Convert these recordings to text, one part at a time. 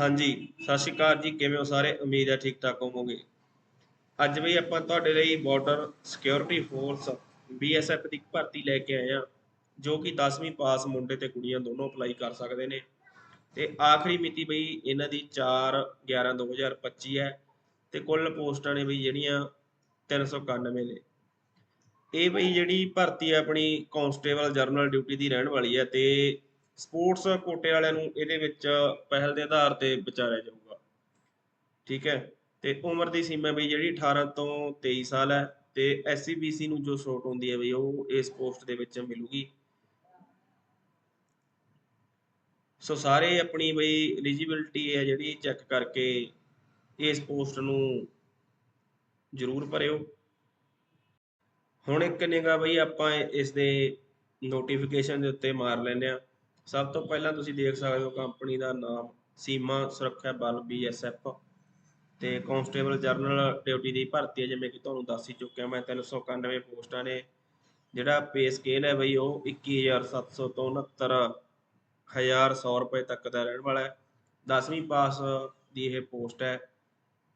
ਹਾਂਜੀ, ਸਤਿ ਸ਼੍ਰੀ ਅਕਾਲ ਜੀ, ਕਿਵੇਂ ਹੋ ਸਾਰੇ? ਉਮੀਦ ਹੈ ਠੀਕ ਠਾਕ ਹੋਵੋਗੇ। ਅੱਜ ਵੀ ਆਪਾਂ ਤੁਹਾਡੇ ਲਈ ਬਾਰਡਰ ਸਿਕਿਉਰਿਟੀ ਫੋਰਸ ਬੀਐਸਐਫ ਦੀ ਭਰਤੀ ਲੈ ਕੇ ਆਏ ਆ ਜੋ ਕਿ 10ਵੀਂ ਪਾਸ ਮੁੰਡੇ ਤੇ ਕੁੜੀਆਂ ਦੋਨੋਂ ਅਪਲਾਈ ਕਰ ਸਕਦੇ ਨੇ। ਤੇ ਆਖਰੀ ਮਿਤੀ ਬਈ ਇਹਨਾਂ ਦੀ 4 11 2025 ਹੈ ਤੇ ਕੁੱਲ ਪੋਸਟਾਂ ਨੇ ਬਈ ਜਿਹੜੀਆਂ 391 ਨੇ। ਇਹ ਬਈ ਜਿਹੜੀ ਭਰਤੀ ਹੈ ਆਪਣੀ ਕਾਂਸਟੇਬਲ ਜਰਨਲ ਡਿਊਟੀ ਦੀ ਰਹਿਣ ਵਾਲੀ ਹੈ ਤੇ ਸਪੋਰਟਸ ਕੋਟੇ ਵਾਲਿਆਂ ਨੂੰ ਇਹਦੇ ਵਿੱਚ ਪਹਿਲ ਦੇ ਆਧਾਰ ਤੇ ਵਿਚਾਰਿਆ ਜਾਊਗਾ। ਠੀਕ ਹੈ? ਤੇ ਉਮਰ ਦੀ ਸੀਮਾ ਬਈ ਜਿਹੜੀ 18 ਤੋਂ 23 ਸਾਲ ਹੈ ਤੇ ਐਸਸੀ ਬੀਸੀ ਨੂੰ ਜੋ ਛੋਟ ਹੁੰਦੀ ਹੈ ਬਈ ਉਹ ਇਸ ਪੋਸਟ ਦੇ ਵਿੱਚ ਮਿਲੂਗੀ। ਸੋ ਸਾਰੇ ਆਪਣੀ ਬਈ ਐਲੀਜੀਬਿਲਟੀ ਹੈ ਜਿਹੜੀ ਚੈੱਕ ਕਰਕੇ ਇਸ ਪੋਸਟ ਨੂੰ ਜ਼ਰੂਰ ਭਰਿਓ। ਹੁਣ ਇੱਕ ਨਿਗਾ ਬਈ ਆਪਾਂ ਇਸ ਦੇ ਨੋਟੀਫਿਕੇਸ਼ਨ ਦੇ ਉੱਤੇ ਮਾਰ ਲੈਂਦੇ ਆ ਸਭ ਤੋਂ ਪਹਿਲਾਂ ਤੁਸੀਂ ਦੇਖ ਸਕਦੇ ਹੋ ਕੰਪਨੀ ਦਾ ਨਾਮ, ਸੀਮਾ ਸੁਰੱਖਿਆ ਬਲ ਬੀਐਸਐਫ ਤੇ ਕਾਂਸਟੇਬਲ ਜਰਨਲ ਡਿਊਟੀ ਦੀ ਭਰਤੀ ਹੈ, ਜਿਵੇਂ ਕਿ ਤੁਹਾਨੂੰ ਦੱਸ ਹੀ ਚੁੱਕਿਆ ਮੈਂ 391 ਪੋਸਟਾਂ ਨੇ। ਜਿਹੜਾ ਪੇ ਸਕੇਲ ਹੈ ਬਈ, ਉਹ 21700 ਤੋਂ 69100 ਰੁਪਏ ਤੱਕ ਦਾ ਰਹਿਣ ਵਾਲਾ ਹੈ। 10ਵੀਂ ਪਾਸ ਦੀ ਇਹ ਪੋਸਟ ਹੈ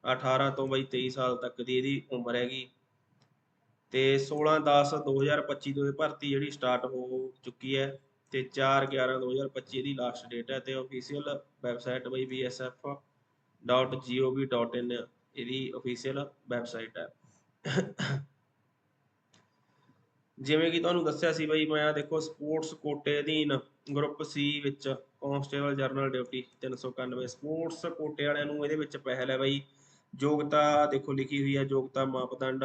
18 ਤੋਂ ਬਈ 23 ਸਾਲ ਤੱਕ ਦੀ ਇਹਦੀ ਉਮਰ ਹੈਗੀ। ਤੇ 16 10 2025 ਤੋਂ ਇਹ ਭਰਤੀ ਜਿਹੜੀ ਸਟਾਰਟ ਹੋ ਚੁੱਕੀ ਹੈ। ਤੇ 4 11 2025 ਦੀ ਲਾਸਟ ਡੇਟ ਹੈ ਤੇ ਅਫੀਸ਼ੀਅਲ ਵੈਬਸਾਈਟ ਬਈ bsf.gov.in ਇਹਦੀ ਅਫੀਸ਼ੀਅਲ ਵੈਬਸਾਈਟ ਹੈ। ਜਿਵੇਂ ਕਿ ਤੁਹਾਨੂੰ ਦੱਸਿਆ ਸੀ ਬਈ ਮੈਂ ਦੇਖੋ ਸਪੋਰਟਸ ਕੋਟੇ ਅਧੀਨ ਗਰੁੱਪ ਸੀ ਵਿੱਚ ਕਾਂਸਟੇਬਲ ਜਰਨਲ ਡਿਊਟੀ 391 ਸਪੋਰਟਸ ਕੋਟੇ ਵਾਲਿਆਂ ਨੂੰ ਇਹਦੇ ਵਿੱਚ ਪਹਿਲ ਹੈ ਬਈ, ਯੋਗਤਾ ਦੇਖੋ ਲਿਖੀ ਹੋਈ ਹੈ, ਯੋਗਤਾ ਮਾਪਦੰਡ,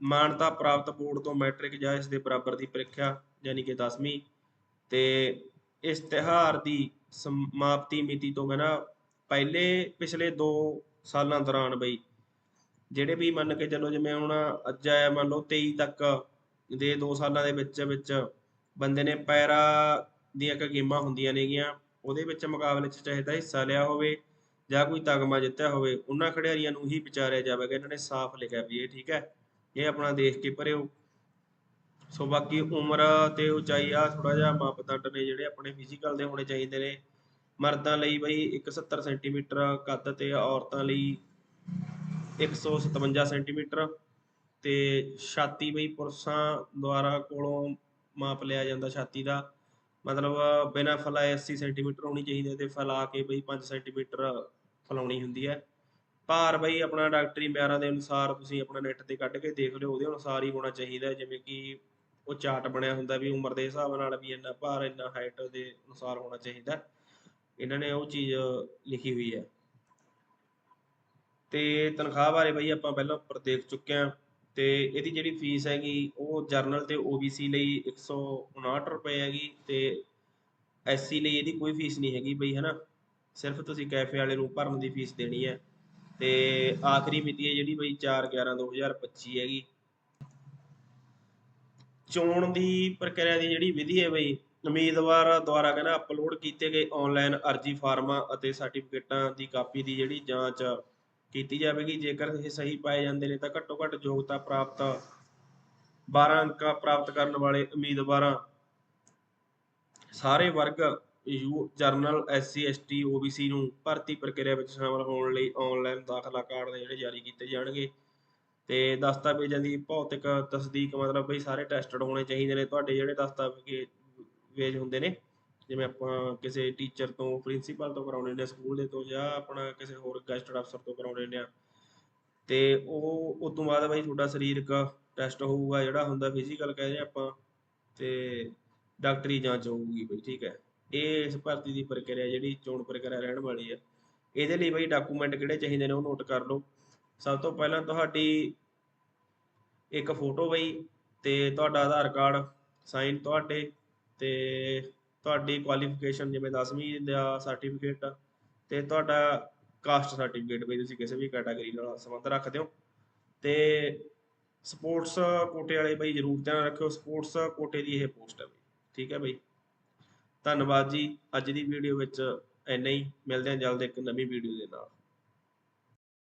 ਮਾਨਤਾ ਪ੍ਰਾਪਤ ਬੋਰਡ ਤੋਂ ਮੈਟ੍ਰਿਕ ਜਾਂ ਇਸ ਦੇ ਬਰਾਬਰ ਦੀ ਪ੍ਰੀਖਿਆ, ਯਾਨੀ ਕਿ 10ਵੀਂ ਤੇ ਇਸ਼ਤਿਹਾਰ ਦੀ ਸਮਾਪਤੀ ਮਿਤੀ ਤੋਂ ਕਹਿੰਦਾ ਪਹਿਲੇ ਪਿਛਲੇ 2 ਸਾਲਾਂ ਦੌਰਾਨ ਬਈ, ਜਿਹੜੇ ਵੀ ਮੰਨ ਕੇ ਚੱਲੋ ਜਿਵੇਂ ਹੁਣ ਅੱਜ ਆਇਆ ਮੰਨ ਲਓ 23 ਤੱਕ ਦੇ 2 ਸਾਲਾਂ ਦੇ ਵਿੱਚ ਵਿੱਚ ਬੰਦੇ ਨੇ ਪੈਰਾ ਦੀਆਂ ਇੱਕ ਗੇਮਾਂ ਹੁੰਦੀਆਂ ਨੇਗੀਆਂ, ਉਹਦੇ ਵਿੱਚ ਮੁਕਾਬਲੇ 'ਚ ਚਾਹੇ ਤਾਂ ਹਿੱਸਾ ਲਿਆ ਹੋਵੇ ਜਾਂ ਕੋਈ ਤਗਮਾ ਜਿੱਤਿਆ ਹੋਵੇ, ਉਹਨਾਂ ਖਿਡਾਰੀਆਂ ਨੂੰ ਹੀ ਵਿਚਾਰਿਆ ਜਾਵੇਗਾ, ਇਹਨਾਂ ਨੇ ਸਾਫ਼ ਲਿਖਿਆ ਵੀ ਇਹ ਠੀਕ ਹੈ, ਇਹ ਆਪਣਾ ਦੇਖ ਕੇ ਭਰਿਓ। ਸੋ ਬਾਕੀ ਉਮਰ ਤੇ ਉਚਾਈ ਆ ਥੋੜਾ ਜਿਹਾ ਮਾਪਦੰਡ ਨੇ ਜਿਹੜੇ ਆਪਣੇ ਫਿਜ਼ੀਕਲ ਦੇ ਹੋਣੇ ਚਾਹੀਦੇ ਨੇ। ਮਰਦਾਂ ਲਈ ਬਈ 170 ਸੈਂਟੀਮੀਟਰ ਕੱਦ ਤੇ ਔਰਤਾਂ ਲਈ 157 ਸੈਂਟੀਮੀਟਰ ਤੇ ਛਾਤੀ ਬਈ ਪੁਰਸ਼ਾਂ ਦੁਆਰਾ ਕੋਲੋਂ ਮਾਪ ਲਿਆ ਜਾਂਦਾ ਛਾਤੀ ਦਾ। ਮਤਲਬ ਬਿਨਾਂ ਫਲਾਏ 80 ਸੈਂਟੀਮੀਟਰ ਹੋਣੀ ਚਾਹੀਦੀ ਹੈ ਤੇ ਫਲਾ ਕੇ ਬਈ 5 ਸੈਂਟੀਮੀਟਰ ਫਲਾਉਣੀ ਹੁੰਦੀ ਹੈ। ਭਾਰ ਬਈ ਆਪਣਾ ਡਾਕਟਰੀ ਮਿਆਰਾਂ ਦੇ ਅਨੁਸਾਰ ਤੁਸੀਂ ਆਪਣਾ ਨੈਟ ਤੇ ਕੱਢ ਕੇ ਦੇਖ ਲਿਓ, ਉਹਦੇ ਅਨੁਸਾਰ ਹੀ ਹੋਣਾ ਚਾਹੀਦਾ ਜਿਵੇਂ ਕਿ ਉਹ ਚਾਰਟ ਬਣਿਆ ਹੁੰਦਾ ਵੀ ਉਮਰ ਦੇ ਹਿਸਾਬ ਨਾਲ ਵੀ ਇੰਨਾ ਭਾਰ, ਇੰਨਾ ਹਾਈਟ ਦੇ ਅਨੁਸਾਰ ਹੋਣਾ ਚਾਹੀਦਾ। ਇਹਨਾਂ ਨੇ ਉਹ ਚੀਜ਼ ਲਿਖੀ ਹੋਈ ਹੈ। ਤੇ ਤਨਖਾਹ ਬਾਰੇ ਬਈ ਆਪਾਂ ਪਹਿਲਾਂ ਉੱਪਰ ਦੇਖ ਚੁੱਕੇ ਹਾਂ। ਤੇ ਇਹਦੀ ਜਿਹੜੀ ਫੀਸ ਹੈਗੀ, ਉਹ ਜਰਨਲ ਤੇ OBC ਲਈ 159 ਰੁਪਏ ਹੈਗੀ ਤੇ SC ਲਈ ਇਹਦੀ ਕੋਈ ਫੀਸ ਨਹੀਂ ਹੈਗੀ ਬਈ, ਹਨਾ? ਸਿਰਫ ਤੁਸੀਂ ਕੈਫੇ ਵਾਲੇ ਨੂੰ ਭਰਨ ਦੀ ਫੀਸ ਦੇਣੀ ਹੈ। ਤੇ ਆਖਰੀ ਮਿਤੀ ਹੈ ਜਿਹੜੀ ਬਈ 4 11 2025 ਹੈਗੀ। ਚੋਣ ਦੀ ਪ੍ਰਕਿਰਿਆ ਦੀ ਜਿਹੜੀ ਵਿਧੀ ਹੈ ਬਈ, ਉਮੀਦਵਾਰ ਦੁਆਰਾ ਕਹਿੰਦਾ ਅਪਲੋਡ ਕੀਤੇ ਗਏ ਆਨਲਾਈਨ ਅਰਜੀ ਫਾਰਮਾਂ ਅਤੇ ਸਰਟੀਫਿਕੇਟਾਂ ਦੀ ਕਾਪੀ ਦੀ ਜਿਹੜੀ ਜਾਂਚ ਕੀਤੀ ਜਾਵੇਗੀ। ਜੇਕਰ ਇਹ ਸਹੀ ਪਾਏ ਜਾਂਦੇ ਨੇ ਤਾਂ ਘੱਟੋ ਘੱਟ ਯੋਗਤਾ ਪ੍ਰਾਪਤ 12 ਅੰਕਾਂ ਪ੍ਰਾਪਤ ਕਰਨ ਵਾਲੇ ਉਮੀਦਵਾਰਾਂ ਸਾਰੇ ਵਰਗ, you general SC ST OBC ਨੂੰ ਭਰਤੀ ਪ੍ਰਕਿਰਿਆ ਵਿੱਚ ਸ਼ਾਮਲ ਹੋਣ ਲਈ ਆਨਲਾਈਨ ਦਾਖਲਾ ਕਾਰਡ ਨੇ ਜਿਹੜੇ ਜਾਰੀ ਕੀਤੇ ਜਾਣਗੇ। ਤੇ ਦਸਤਾਵੇਜ਼ਾਂ ਦੀ ਭੌਤਿਕ ਤਸਦੀਕ ਮਤਲਬ ਬਈ ਸਾਰੇ ਟੈਸਟਡ ਹੋਣੇ ਚਾਹੀਦੇ ਨੇ, ਤੁਹਾਡੇ ਜਿਹੜੇ ਦਸਤਾਵੇਜ਼ ਹੁੰਦੇ ਨੇ, ਜਿਵੇਂ ਆਪਾਂ ਕਿਸੇ ਟੀਚਰ ਤੋਂ ਪ੍ਰਿੰਸੀਪਲ ਤੋਂ ਕਰਾਉਣੇ ਨੇ ਸਕੂਲ ਦੇ ਤੋਂ ਜਾਂ ਆਪਣਾ ਕਿਸੇ ਹੋਰ ਗੈਸਟਡ ਅਫਸਰ ਤੋਂ ਕਰਾਉਣੇ ਨੇ ਤੇ ਉਹ, ਉਸ ਤੋਂ ਬਾਅਦ ਬਈ ਤੁਹਾਡਾ ਸਰੀਰਕ ਟੈਸਟ ਹੋਊਗਾ, ਜਿਹੜਾ ਹੁੰਦਾ ਫਿਜ਼ੀਕਲ ਕਹਿੰਦੇ ਆਪਾਂ, ਤੇ ਡਾਕਟਰੀ ਜਾਂਚ ਹੋਊਗੀ ਬਈ, ਠੀਕ ਹੈ। ਇਹ ਇਸ ਭਰਤੀ ਦੀ ਪ੍ਰਕਿਰਿਆ ਜਿਹੜੀ ਚੋਣ ਪ੍ਰਕਿਰਿਆ ਰਹਿਣ ਵਾਲੀ ਹੈ ਇਹਦੇ ਲਈ ਬਈ ਡਾਕੂਮੈਂਟ ਕਿਹੜੇ ਚਾਹੀਦੇ ਨੇ ਉਹ ਨੋਟ ਕਰ ਲਓ। ਸਭ ਤੋਂ ਪਹਿਲਾਂ ਤੁਹਾਡੀ ਇੱਕ ਫੋਟੋ ਬਈ ਤੇ ਤੁਹਾਡਾ ਆਧਾਰ ਕਾਰਡ ਸਾਈਨ ਤੁਹਾਡੇ ਤੇ ਤੁਹਾਡੀ ਕੁਆਲੀਫਿਕੇਸ਼ਨ ਜਿਵੇਂ 10ਵੀਂ ਦਾ ਸਰਟੀਫਿਕੇਟ ਤੇ ਤੁਹਾਡਾ ਕਾਸਟ ਸਰਟੀਫਿਕੇਟ ਬਈ ਤੁਸੀਂ ਕਿਸੇ ਵੀ ਕੈਟਾਗਰੀ ਨਾਲ ਸੰਬੰਧ ਰੱਖਦੇ ਹੋ ਤੇ ਸਪੋਰਟਸ ਕੋਟੇ ਵਾਲੇ ਬਈ ਜ਼ਰੂਰ ਧਿਆਨ ਰੱਖਿਓ ਸਪੋਰਟਸ ਕੋਟੇ ਦੀ ਇਹ ਪੋਸਟ ਹੈ ਬਈ, ਠੀਕ ਹੈ ਬਈ। ਧੰਨਵਾਦ ਜੀ, ਅੱਜ ਦੀ ਵੀਡੀਓ ਵਿੱਚ ਇੰਨਾ ਹੀ, ਮਿਲਦੇ ਹਾਂ ਜਲਦ ਇੱਕ ਨਵੀਂ ਵੀਡੀਓ ਦੇ ਨਾਲ।